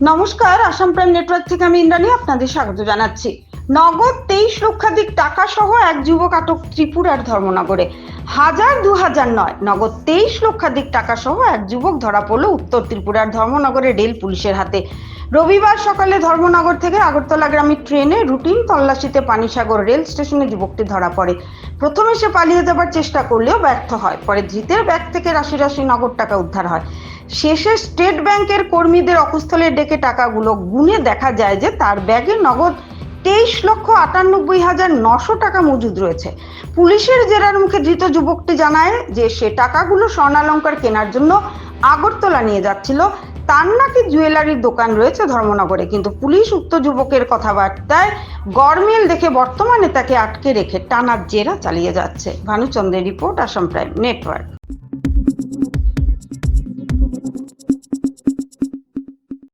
নমস্কার Assam prime network থেকে আমি ইন্দ্রাণী আপনাদের স্বাগত জানাচ্ছি। নগদ তেইশ লক্ষাধিক টাকা সহ এক যুবক আটক ত্রিপুরার ধর্মনগরে। হাজার দু হাজার নয়, নগদ তেইশ লক্ষাধিক টাকা সহ এক যুবক ধরা পড়ল উত্তর ত্রিপুরার ধর্মনগরে রেল পুলিশের হাতে। রবিবার সকালে ধর্মনগর থেকে আগরতলা গ্রামে ট্রেনে রুটিন তল্লাশিতে পানিসাগর রেল স্টেশনে যুবকটি ধরা পড়ে। প্রথমে সে পালিয়ে যাবার চেষ্টা করলেও ব্যর্থ হয়, পরে ধৃতের ব্যাগ থেকে রাশি রাশি নগদ টাকা উদ্ধার হয়। শেষে স্টেট ব্যাংকের কর্মীদের অকুস্থলে ডেকে টাকাগুলো গুনে দেখা যায় যে তার ব্যাগে নগদ তেইশ লক্ষ আটানব্বই হাজার নশো টাকা মজুদ রয়েছে। পুলিশের জেরার মুখে ধৃত যুবকটি জানায় যে সে টাকাগুলো স্বর্ণালঙ্কার কেনার জন্য আগরতলা নিয়ে যাচ্ছিল। তার নাকি জুয়েলারির দোকান রয়েছে ধর্মনগরে, কিন্তু পুলিশ উক্ত যুবকের কথাবার্তায় গরমিল দেখে বর্তমানে তাকে আটকে রেখে টানার জেরা চালিয়ে যাচ্ছে। ভানুচন্দ্রের রিপোর্ট, আসাম প্রাইম নেটওয়ার্ক।